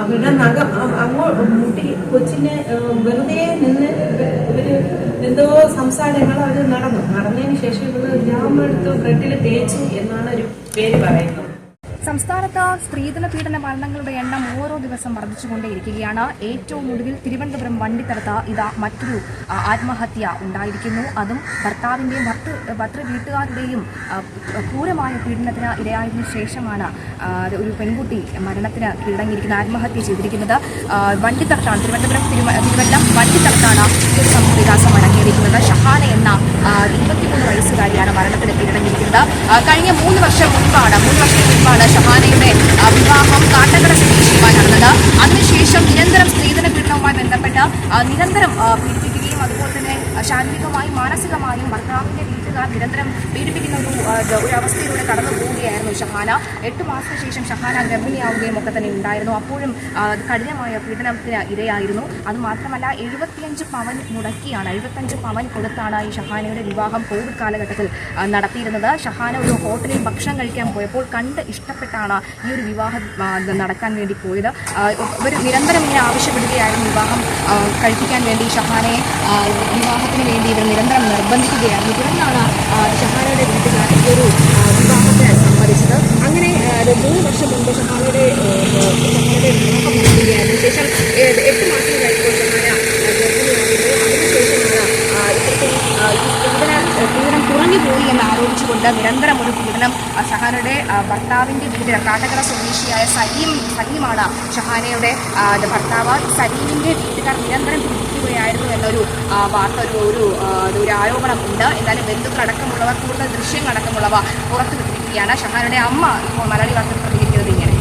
അവരുടെ നഖം അങ്ങോട്ട് മുട്ടി കൊച്ചിനെ വെറുതെ നിന്ന് ഇവർ എന്തോ സംസാരങ്ങൾ അവർ നടന്നു. നടന്നതിന് ശേഷം ഇവൾ ജാമെടുത്ത് ബ്രെഡിൽ തേച്ചു എന്നാണ് ഒരു പേര് പറയുന്നത്. സംസ്ഥാനത്ത് സ്ത്രീധന പീഡന മരണങ്ങളുടെ എണ്ണം ഓരോ ദിവസം വർദ്ധിച്ചുകൊണ്ടേയിരിക്കുകയാണ്. ഏറ്റവും ഒടുവിൽ തിരുവനന്തപുരം വണ്ടിത്തടത്ത് ഇതാ മറ്റൊരു ആത്മഹത്യ ഉണ്ടായിരിക്കുന്നു. അതും ഭർത്താവിന്റെയും ഭർത്തൃ ഭർത്തൃ വീട്ടുകാരുടെയും ക്രൂരമായ പീഡനത്തിന് ഇരയായതിനു ശേഷമാണ് ഒരു പെൺകുട്ടി മരണത്തിന് കീഴടങ്ങിയിരിക്കുന്ന ആത്മഹത്യ ചെയ്തിരിക്കുന്നത്. വണ്ടിത്തടത്താണ് തിരുവനന്തപുരം തിരുവ തിരുവല്ലം വണ്ടിത്തടത്താണ് വികാസം അടങ്ങിയിരിക്കുന്നത്. ഷഹാന എന്ന ഇരുപത്തിമൂന്ന് വയസ്സുകാരിയാണ് മരണത്തിന് കീഴടങ്ങിയിരിക്കുന്നത്. കഴിഞ്ഞ മൂന്ന് വർഷം മുൻപാണ് മൂന്ന് വർഷം മുൻപാണ് ഷഹാനയുടെ വിവാഹം കാട്ടക്കട സ്വദേശിയുമായി നടന്നത്. അതിനുശേഷം നിരന്തരം സ്ത്രീധന പീഡനവുമായി ബന്ധപ്പെട്ട് നിരന്തരം പീഡിപ്പിക്കുകയും അതുപോലെ തന്നെ ശാരീരികമായും മാനസികമായും ഭർത്താവിന്റെ വീട്ടുകാർ നിരന്തരം പീഡിപ്പിക്കുന്ന ഒരു ഒരു അവസ്ഥയിലൂടെ കടന്നു പോവുകയായിരുന്നു ഷഹാന. എട്ട് മാസത്തിന് ശേഷം ഷഹാന ഗർഭിണിയാവുകയും ഒക്കെ തന്നെ ഉണ്ടായിരുന്നു. അപ്പോഴും കഠിനമായ പീഡനത്തിന് ഇരയായിരുന്നു. അത് മാത്രമല്ല എഴുപത്തിയഞ്ച് പവൻ മുടക്കിയാണ് എഴുപത്തഞ്ച് പവൻ കൊടുത്താണ് ഈ ഷഹാനയുടെ വിവാഹം കോവിഡ് കാലഘട്ടത്തിൽ നടത്തിയിരുന്നത്. ഷഹാന ഒരു ഹോട്ടലിൽ ഭക്ഷണം കഴിക്കാൻ പോയപ്പോൾ കണ്ട് ഇഷ്ടപ്പെട്ടാണ് ഈ ഒരു വിവാഹം നടക്കാൻ വേണ്ടി പോയത്. ഇവർ നിരന്തരം ഇങ്ങനെ ആവശ്യപ്പെടുകയായിരുന്നു വിവാഹം കഴിപ്പിക്കാൻ വേണ്ടി ഷഹാനയെ വിവാഹത്തിന് വേണ്ടി ഇവർ നിരന്തരം നിർബന്ധിക്കുകയായിരുന്നു. തുടർന്നാണ് ഷഹാനയുടെ വീട്ടുകാർ ഈ ഒരു വിവാഹത്തെ സമ്മതിച്ചത് അങ്ങനെ മൂന്ന് വർഷം മുമ്പ് ഷഹാനയുടെ ഷഹാനയുടെ വിവാഹം നടത്തുകയായിരുന്നു ശേഷം ഏ- എട്ട് മാസം കഴിഞ്ഞപ്പോൾ ഷഹാന ആ, ഗർഭിണിയായിരുന്നു അതിനുശേഷമാണ് ആ, ഇത്തരത്തിൽ ആ, ഈ പീഡന പീഡനം കുറഞ്ഞു പോയി എന്ന് ആരോപിച്ചുകൊണ്ട് നിരന്തരം ഒരു പീഡനം ഷഹാനയുടെ ഭർത്താവിന്റെ വീട്ടിൽ കാട്ടക്കര സ്വദേശിയായ സലീം സലീമാണ് ഷഹാനയുടെ ഭർത്താവ്. സലീമിന്റെ വീട്ടുകാർ നിരന്തരം പീഡിപ്പിക്കുകയായിരുന്നു എന്നൊരു വാർത്ത ഒരു ഒരു ഒരു ആരോപണം ഉണ്ട് എന്നാലും ബന്ധുക്കളടക്കമുള്ളവർ കൂടുതൽ ദൃശ്യങ്ങളടക്കമുള്ളവ പുറത്തു വിട്ടിരിക്കുകയാണ്. ഷഹാനയുടെ അമ്മ ഇപ്പോൾ മലയാളി വാർത്തകൾ പ്രതികരിക്കുന്നത് ഇങ്ങനെ.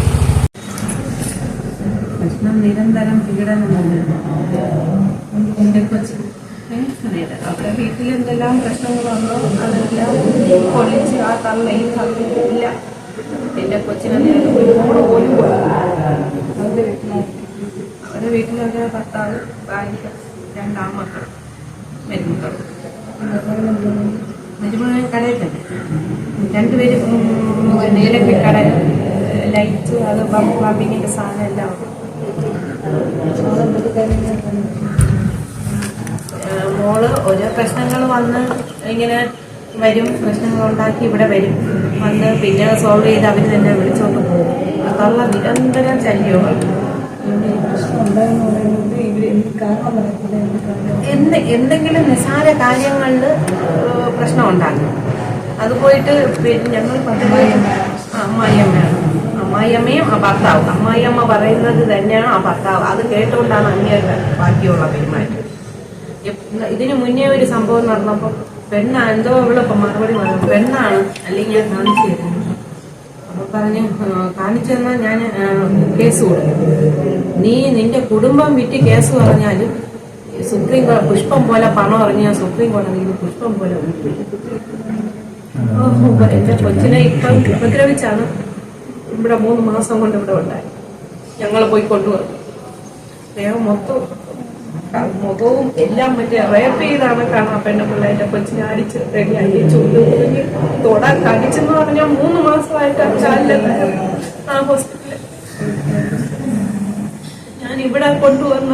പ്രശ്നം നിരന്തരം പീഡനം എന്റെ കൊച്ചു അവിടെ വീട്ടിൽ എന്തെല്ലാം പ്രശ്നങ്ങൾ വന്നോ അതെല്ലാം പൊളിച്ച് ആ തള്ളയും തള്ളിയില്ല എന്റെ കൊച്ചിനെ നേരെ ഒരു മോൾ പോലും അവരുടെ വീട്ടിൽ അവരുടെ വീട്ടിലൊക്കെ ഭർത്താവ് ഭാര്യ രണ്ടാമക്കൾ മരുമക്കൾ. മരുമകൾ കടയിൽ തന്നെ. രണ്ടുപേരും ഇലക്ട്രിക് കട ലൈറ്റ് അത് പമ്പിങ്ങിന്റെ സാധനം എല്ലാം ഉണ്ട്. മോൾ ഓരോ പ്രശ്നങ്ങൾ വന്ന് ഇങ്ങനെ വരും പ്രശ്നങ്ങൾ ഉണ്ടാക്കി ഇവിടെ വരും. വന്ന് പിന്നെ സോൾവ് ചെയ്ത് അവർ തന്നെ വിളിച്ചോണ്ട് പോകും. അതുള്ള നിരന്തരം ശല്യമാണ്. എന്ത് എന്തെങ്കിലും നിസാര കാര്യങ്ങളിൽ പ്രശ്നം ഉണ്ടാകും. അത് പോയിട്ട് പിന്നെ ഞങ്ങൾ അമ്മായിയമ്മയാണ്. അമ്മായിയമ്മയും ആ ഭർത്താവും. അമ്മായിയമ്മ പറയുന്നത് തന്നെയാണ് ആ ഭർത്താവ്. അത് കേട്ടുകൊണ്ടാണ് അങ്ങേരുടെ ബാക്കിയുള്ള പെരുമാറ്റം. ഇതിന് മുന്നേ ഒരു സംഭവം നടന്നപ്പോൾ പെണ്ണാ എന്തോ അവൾ മറുപടി പറഞ്ഞു പെണ്ണാണ് അല്ലെങ്കിൽ ഞാൻ കാണിച്ചു തരുന്നു. അപ്പൊ പറഞ്ഞു കാണിച്ചു തന്നാൽ ഞാൻ കേസ് കൊടുക്കും. നീ നിന്റെ കുടുംബം വിറ്റ് കേസ് പറഞ്ഞാലും സുപ്രീം കോടതി പുഷ്പം പോലെ പണം ഇറങ്ങിയ സുപ്രീം കോടതിയിൽ പുഷ്പം പോലെ എന്റെ കൊച്ചിനെ ഇപ്പം ഉപദ്രവിച്ചാണ് ഇവിടെ മൂന്ന് മാസം കൊണ്ട് ഇവിടെ ഉണ്ടായി ഞങ്ങൾ പോയി കൊണ്ടുവന്നു. ദേഹം മൊത്തം മുഖവും എല്ലാം മറ്റേ റേപ്പ് ചെയ്താണ് കാണാൻ പെണ്ണ പിള്ളേന്റെ കൊച്ചിനെ അടിച്ച് റെഡിയായി ചൂട് മുറിഞ്ഞ് തൊട കടിച്ചെന്ന് പറഞ്ഞാൽ മൂന്ന് മാസമായിട്ട് ആ ഹോസ്പിറ്റലിൽ ഞാൻ ഇവിടെ കൊണ്ടുവന്ന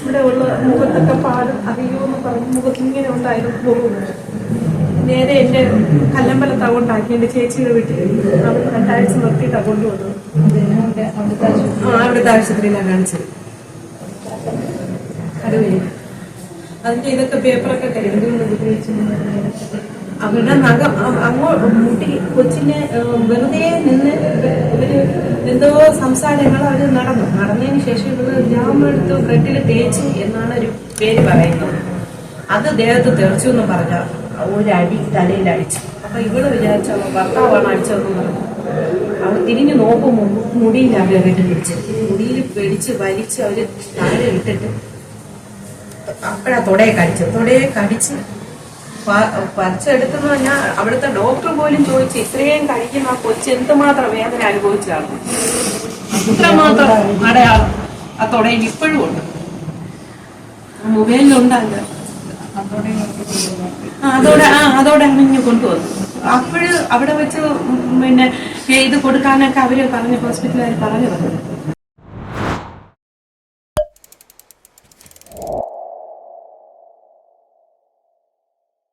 ഇവിടെ ഉള്ള മുഖത്തൊക്കെ പാട്. അറിയുമെന്ന് പറഞ്ഞ് മുഖത്ത് ഇങ്ങനെ ഉണ്ടായിരുന്നു പോകും നേരെ എന്റെ കല്ലമ്പലത്താ കൊണ്ടാക്കി. എന്റെ ചേച്ചിയുടെ വീട്ടിൽ. അവർ രണ്ടാഴ്ച നിർത്തിയിട്ടാണ് കൊണ്ടുവന്നത്. ആ അവിടുത്തെ ആശുപത്രിയിലാണ് കാണിച്ചത്. കടുവയിൽ അതിന്റെ ഇതൊക്കെ പേപ്പറൊക്കെ അവരുടെ നഖം അങ്ങോട്ട് മുട്ടി കൊച്ചിനെ വെറുതെ നിന്ന് ഇവർ എന്തോ സംസാരങ്ങൾ അവർ നടന്നു. നടന്നതിന് ശേഷം ഇവർ ജാമെടുത്ത് ബ്രെഡിൽ തേച്ചു എന്നാണ് ഒരു പേര് പറയുന്നത്. അത് ദേഹത്ത് തെറിച്ചു എന്ന് പറഞ്ഞ ഒരടി തലയിൽ അടിച്ചു. അപ്പൊ ഇവൾ വിചാരിച്ച ഭർത്താവാണ് അടിച്ചതെന്ന് പറഞ്ഞു. അവൾ തിരിഞ്ഞു നോക്കുമ്പോൾ മുടിയിലാണ് വീട്ടിൽ പിടിച്ചത്. മുടിയിൽ പിടിച്ച് വലിച്ച് അവർ താഴെ ഇട്ടിട്ട് അപ്പോഴാ തൊടയെ കടിച്ചത്. തൊടയെ കടിച്ച് പറിച്ചെടുത്തെന്ന് പറഞ്ഞാൽ അവിടുത്തെ ഡോക്ടർ പോലും ചോദിച്ചു ഇത്രയും കഴിക്കുന്ന ആ കൊച്ചു എന്തുമാത്രം വേദന അനുഭവിച്ചതാണ്? ഇത്രമാത്രം അടയാളം ആ തൊടയിൽ ഇപ്പോഴും ഉണ്ട്. മൊബൈലിലുണ്ടല്ല അതോടെ ആ അതോടെ അങ്ങനെ കൊണ്ടുവന്നു. അപ്പോഴ് അവിടെ വെച്ച് പിന്നെ ഇത് കൊടുക്കാനൊക്കെ അവർ പറഞ്ഞു ഹോസ്പിറ്റലുകാർ പറഞ്ഞു തന്നു